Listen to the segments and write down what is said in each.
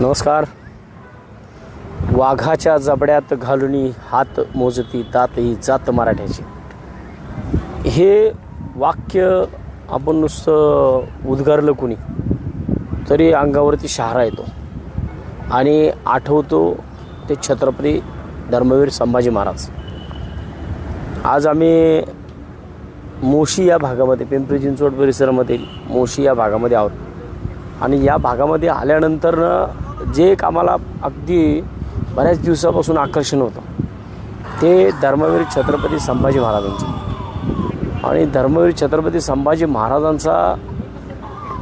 नमस्कार. वाघाच्या जबड्यात घालूनी हात मोजती दातही जात मराठ्याची. हे वाक्य आपण नुसतं उद्गारलं कुणी? तरी अंगावरती शहारा येतो. आणि आठवतो ते छत्रपती धर्मवीर संभाजी महाराज. आज आम्ही मोशी या भागामध्ये पिंपरी चिंचवड परिसरामध्ये मोशी या भागामध्ये आहोत. आणि या भागामध्ये आल्यानंतर जे एक आम्हाला अगदी बऱ्याच दिवसापासून आकर्षण होतं ते धर्मवीर छत्रपती संभाजी महाराजांचं. आणि धर्मवीर छत्रपती संभाजी महाराजांचा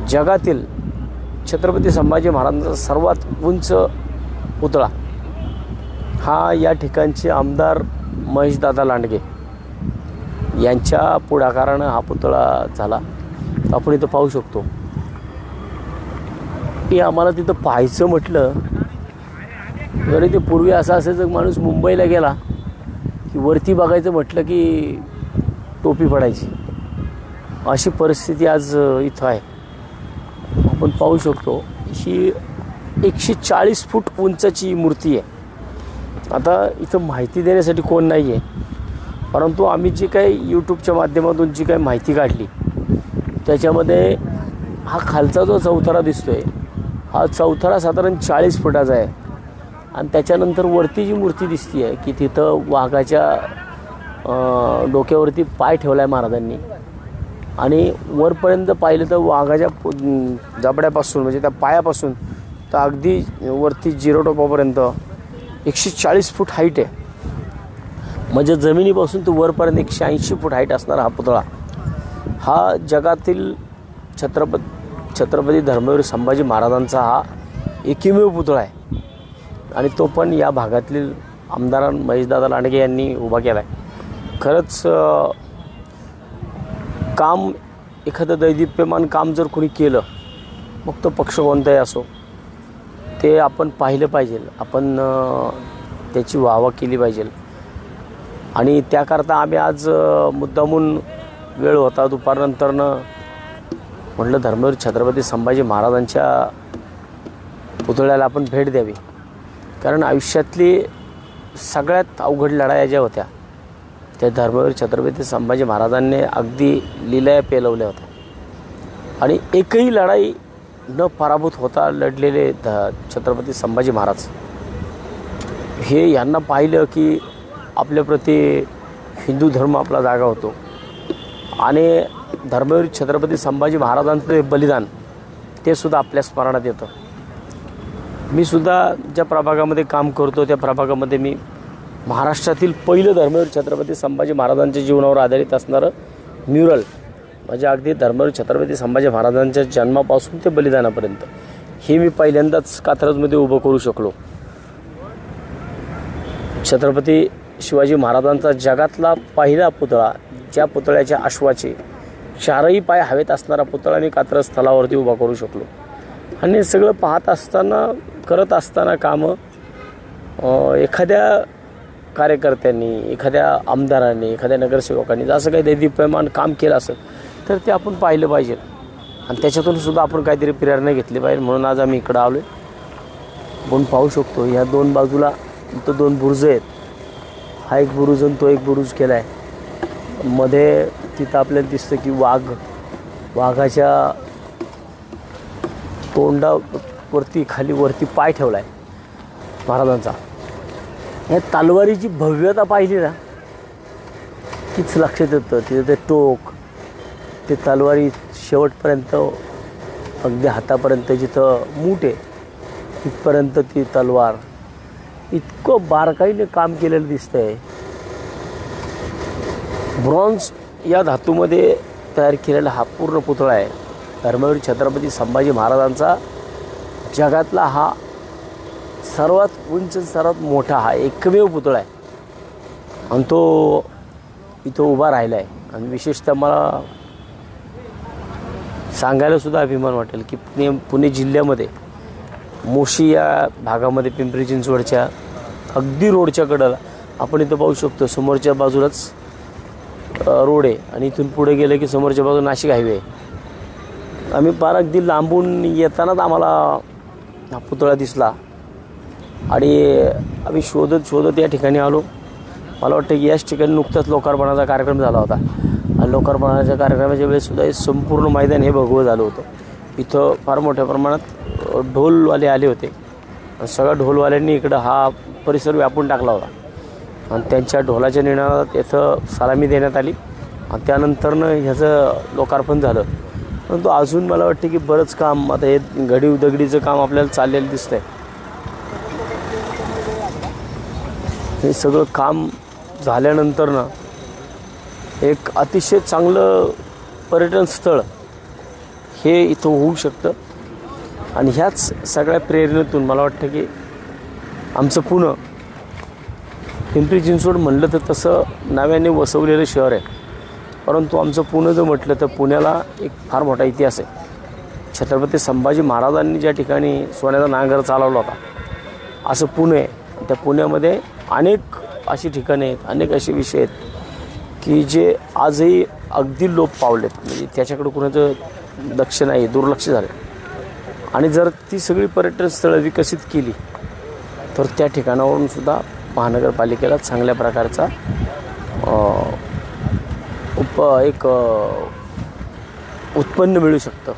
जगातील छत्रपती संभाजी महाराजांचा सर्वात उंच पुतळा हा या ठिकाणचे आमदार महेशदादा लांडगे यांच्या पुढाकारानं हा पुतळा झाला. आपण इथं पाहू शकतो. की आम्हाला तिथं पाहायचं म्हटलं जरी ते पूर्वी असं असायचं माणूस मुंबईला गेला की वरती बघायचं म्हटलं की टोपी पडायची. अशी परिस्थिती आज इथं आहे. आपण पाहू शकतो ही एकशे चाळीस फूट उंचाची मूर्ती आहे. आता इथं माहिती देण्यासाठी कोण नाही आहे परंतु आम्ही जी काही यूट्यूबच्या माध्यमातून जी काही माहिती काढली त्याच्यामध्ये हा खालचा जो चौथरा आहे हा चौथळा साधारण चाळीस फुटाचा आहे. आणि त्याच्यानंतर वरती जी मूर्ती दिसती आहे की तिथं वाघाच्या डोक्यावरती पाय ठेवला आहे महाराजांनी. आणि वरपर्यंत पाहिलं तर वाघाच्या जबड्यापासून म्हणजे त्या पायापासून तर अगदी वरती झिरो टोपापर्यंत एकशे चाळीस फूट हाईट आहे. म्हणजे जमिनीपासून तो वरपर्यंत एकशे ऐंशी फूट हाईट असणारा हा पुतळा. हा जगातील छत्रपती छत्रपती धर्मवीर संभाजी महाराजांचा हा एकमेव पुतळा आहे. आणि तो पण या भागातील आमदार महेशदादा लांडगे यांनी उभा केला आहे खरंच काम एखादं दैदिप्यमान काम जर कोणी केलं मग तो पक्ष कोणताही असो ते आपण पाहिलं पाहिजे. आपण त्याची वाहवा केली पाहिजे. आणि त्याकरता आम्ही आज मुद्दामून वेळ होता. दुपारनंतरनं म्हटलं धर्मवीर छत्रपती संभाजी महाराजांच्या पुतळ्याला आपण भेट द्यावी. कारण आयुष्यातली सगळ्यात अवघड लढाया ज्या होत्या त्या धर्मवीर छत्रपती संभाजी महाराजांनी अगदी लिलया पेलवल्या होत्या. आणि एकही लढाई न पराभूत होता लढलेले ध छत्रपती संभाजी महाराज. हे यांना पाहिलं की आपल्याप्रती हिंदू धर्म आपला जागा होतो. आणि धर्मवीर छत्रपती संभाजी महाराजांचं बलिदान ते सुद्धा आपल्या स्मरणात येतं. मी सुद्धा ज्या प्रभागामध्ये काम करतो त्या प्रभागामध्ये मी महाराष्ट्रातील पहिलं धर्मवीर छत्रपती संभाजी महाराजांच्या जीवनावर आधारित असणारं म्युरल म्हणजे अगदी धर्मवीर छत्रपती संभाजी महाराजांच्या जन्मापासून ते बलिदानापर्यंत हे मी पहिल्यांदाच कात्रजमध्ये उभं करू शकलो. छत्रपती शिवाजी महाराजांचा जगातला पहिला पुतळा ज्या पुतळ्याच्या अश्वाचे चारही पाय हवेत असणारा पुतळा मी कात्र स्थलावरती उभा करू शकलो. आणि हे सगळं पाहत असताना करत असताना कामं एखाद्या कार्यकर्त्यांनी एखाद्या आमदारांनी एखाद्या नगरसेवकांनी जसं काही दैदीप्यमान काम केलं असेल तर ते आपण पाहिलं पाहिजे. आणि त्याच्यातून सुद्धा आपण काहीतरी प्रेरणा घेतली पाहिजे. म्हणून आज आम्ही इकडं आलो आहे आपण पाहू शकतो ह्या दोन बाजूला इथं दोन बुरुज आहेत. हा एक बुरुज आणि तो एक बुरुज केला आहे मध्ये तिथं आपल्याला दिसतं की वाघ वाघाच्या तोंडावरती खाली वरती पाय ठेवला आहे महाराजांचा. या तलवारीची भव्यता पाहिली ना तीच लक्षात येतं. तिथं ते टोक ते तलवारी शेवटपर्यंत अगदी हातापर्यंत जिथं मूठ आहे तिथपर्यंत ती तलवार. इतकं बारकाईने काम केलेलं दिसतं आहे ब्रॉन्झ या धातूमध्ये तयार केलेला हा पूर्ण पुतळा आहे. धर्मवीर छत्रपती संभाजी महाराजांचा जगातला हा सर्वात उंच सर्वात मोठा हा एकमेव पुतळा आहे. आणि तो इथं उभा राहिला आहे. आणि विशेषतः मला सांगायलासुद्धा अभिमान वाटेल की पुणे पुणे जिल्ह्यामध्ये मोशी या भागामध्ये पिंपरी चिंचवडच्या अगदी रोडच्या कडेला आपण इथं पाहू शकतो. समोरच्या बाजूलाच रोड आहे आणि इथून पुढे गेलं की समोरच्या बाजूला नाशिक हायवे आहे. आम्ही पार अगदी लांबून येतानाच आम्हाला हा पुतळा दिसला. आणि आम्ही शोधत शोधत या ठिकाणी आलो. मला वाटतं की याच ठिकाणी नुकताच लोकार्पणाचा कार्यक्रम झाला होता. आणि लोकार्पणाच्या कार्यक्रमाच्या वेळेससुद्धा हे संपूर्ण मैदान हे भगवं झालं होतं. इथं फार मोठ्या प्रमाणात ढोलवाले आले होते. सगळ्या ढोलवाल्यांनी इकडं हा परिसर व्यापून टाकला होता. आणि त्यांच्या ढोलाच्या निनादात याचं सलामी देण्यात आली. आणि त्यानंतरनं ह्याचं लोकार्पण झालं. परंतु अजून मला वाटतं की बरंच काम आता हे घडीव दगडीचं काम आपल्याला चाललेलं दिसतंय. हे सगळं काम झाल्यानंतर ना एक अतिशय चांगलं पर्यटन स्थळ हे इथं होऊ शकतं. आणि ह्याच सगळ्या प्रेरणेतून मला वाटतं की आमचं पुणं पिंपरी चिंचवड म्हणलं तर तसं नव्याने वसवलेलं शहर आहे. परंतु आमचं पुणं जर म्हटलं तर पुण्याला एक फार मोठा इतिहास आहे. छत्रपती संभाजी महाराजांनी ज्या ठिकाणी सोन्याचा नांगर चालवला होता असं पुणे आहे. त्या पुण्यामध्ये अनेक अशी ठिकाणे आहेत अनेक असे विषय आहेत की जे आजही अगदी लोप पावलेत. म्हणजे त्याच्याकडे कुणाचं लक्ष नाही दुर्लक्ष झालं आणि जर ती सगळी पर्यटन स्थळं विकसित केली तर त्या ठिकाणावरून सुद्धा महानगरपालिकेला चांगल्या प्रकारचा उप एक उत्पन्न मिळू शकतं.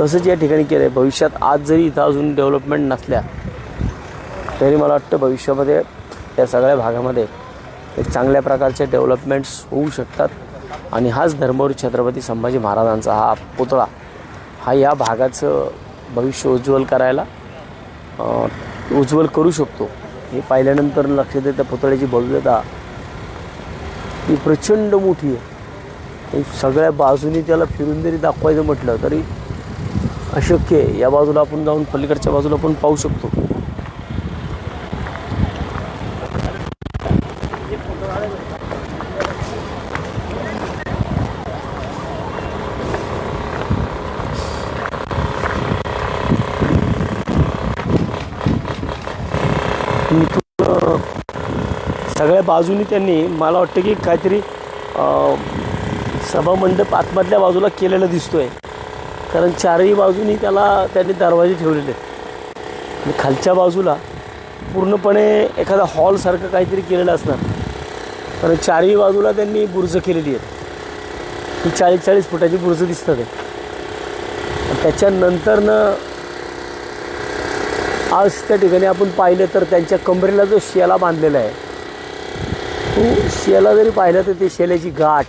तसंच या ठिकाणी केलं आहे भविष्यात आज जरी इथं अजून डेव्हलपमेंट नसल्या तरी मला वाटतं भविष्यामध्ये या सगळ्या भागामध्ये एक चांगल्या प्रकारचे डेव्हलपमेंट्स होऊ शकतात. आणि हाच धर्मवीर छत्रपती संभाजी महाराजांचा हा पुतळा हा या भागाचं भविष्य उज्ज्वल करायला उज्ज्वल करू शकतो. हे पाहिल्यानंतर लक्षात येतं पुतळ्याची भव्यता. ही प्रचंड मोठी आहे. सगळ्या बाजूनी त्याला फिरून जरी दाखवायचं म्हटलं तरी अशक्य आहे. या बाजूला आपण जाऊन पलीकडच्या बाजूला आपण पाहू शकतो. इथून, सगळ्या बाजूनी त्यांनी मला वाटतं की काहीतरी सभामंडप आतमधल्या बाजूला केलेलं आहे कारण चारही बाजूनी त्याला त्यांनी दरवाजे ठेवलेले आहेत. आणि खालच्या बाजूला पूर्णपणे एखादा हॉलसारखं काहीतरी केलेलं असणार. कारण चारही बाजूला त्यांनी बुर्ज केलेली आहेत. ही चाळीस चाळीस फुटाची बुर्ज दिसतात. आहे त्याच्यानंतरनं आज त्या ठिकाणी आपण पाहिलं तर त्यांच्या कमरेला जो शेला बांधलेला आहे तो शेला जरी पाहिलं तर ते शेल्याची गाठ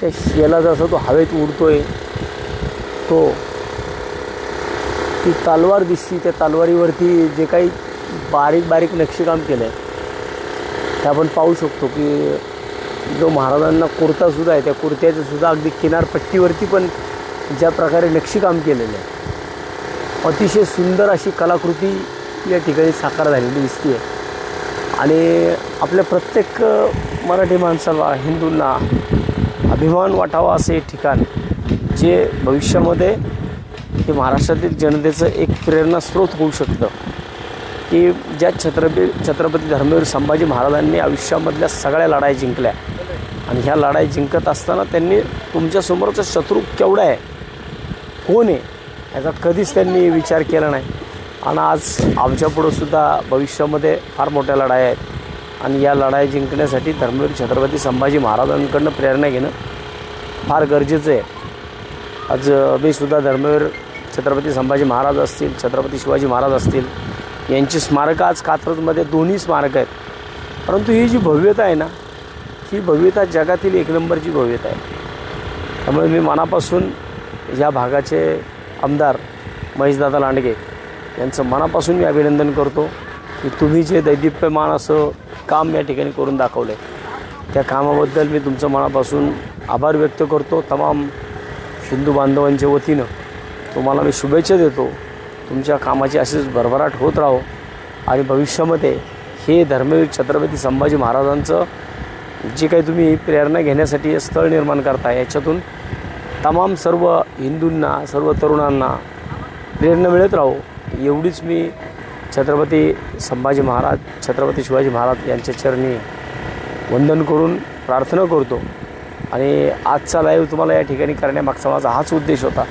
त्या शेला जसा तो हवेत उडतो आहे तो ती तलवार दिसती त्या तलवारीवरती जे काही बारीक बारीक नक्षीकाम केलं आहे ते आपण पाहू शकतो की जो महाराजांना कुर्तासुद्धा आहे त्या कुर्त्याचंसुद्धा अगदी किनारपट्टीवरती पण ज्या प्रकारे नक्षीकाम केलेलं आहे. अतिशय सुंदर अशी कलाकृती या ठिकाणी साकार झालेली दिसते आहे आणि आपल्या प्रत्येक मराठी माणसाला हिंदूंना अभिमान वाटावा असे ठिकाण जे भविष्यामध्ये हे महाराष्ट्रातील जनतेचं एक प्रेरणास्रोत होऊ शकतं. की ज्या छत्रपती छत्रपती धर्मवीर संभाजी महाराजांनी आयुष्यामधल्या सगळ्या लढाई जिंकल्या. आणि ह्या लढाई जिंकत असताना त्यांनी तुमच्यासमोरचा शत्रू केवढा आहे? कोण आहे? याचा कधीच त्यांनी विचार केला नाही. आणि आज आमच्यापुढंसुद्धा भविष्यामध्ये फार मोठ्या लढाई आहेत. आणि या लढाई जिंकण्यासाठी धर्मवीर छत्रपती संभाजी महाराजांकडनं प्रेरणा घेणं फार गरजेचं आहे. आज मी सुद्धा धर्मवीर छत्रपती संभाजी महाराज असतील छत्रपती शिवाजी महाराज असतील यांची स्मारकं आज कात्रजमध्ये दोन्ही स्मारकं आहेत. परंतु ही जी भव्यता आहे ना ही भव्यता जगातील एक नंबरची भव्यता आहे. त्यामुळे मी मनापासून या भागाचे आमदार महेशदादा लांडगे यांचं मनापासून मी अभिनंदन करतो की तुम्ही जे दैदिप्यमान असं काम या ठिकाणी करून दाखवलं आहे त्या कामाबद्दल मी तुमचं मनापासून आभार व्यक्त करतो. तमाम हिंदू बांधवांच्या वतीनं तुम्हाला मी शुभेच्छा देतो. तुमच्या कामाची अशीच भरभराट होत राहो आणि भविष्यामध्ये हे धर्मवीर छत्रपती संभाजी महाराजांचं जे काही तुम्ही प्रेरणा घेण्यासाठी स्थळ निर्माण करता याच्यातून तमाम सर्व हिंदूंना सर्व तरुणांना प्रेरणा मिळत राहो. एवढीच मी छत्रपती संभाजी महाराज छत्रपती शिवाजी महाराज यांच्या चरणी वंदन करून प्रार्थना करतो. आणि आजचा लाईव्ह तुम्हाला या ठिकाणी करण्यामागचा माझा हाच उद्देश होता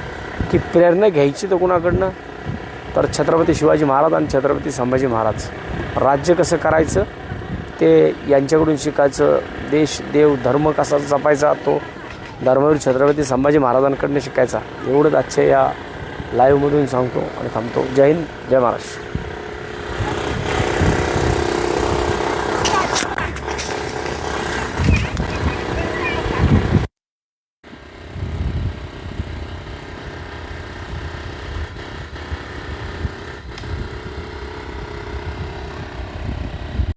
की प्रेरणा घ्यायची तर कुणाकडनं? तर छत्रपती शिवाजी महाराज आणि छत्रपती संभाजी महाराज. राज्य कसं करायचं? ते यांच्याकडून शिकायचं. देश देव धर्म कसा जपायचा तो धर्मवीर छत्रपती संभाजी महाराजांकडनं शिकायचा. एवढंच आजच्या या लाईव्हमधून सांगतो आणि थांबतो. जय हिंद जय महाराष्ट्र.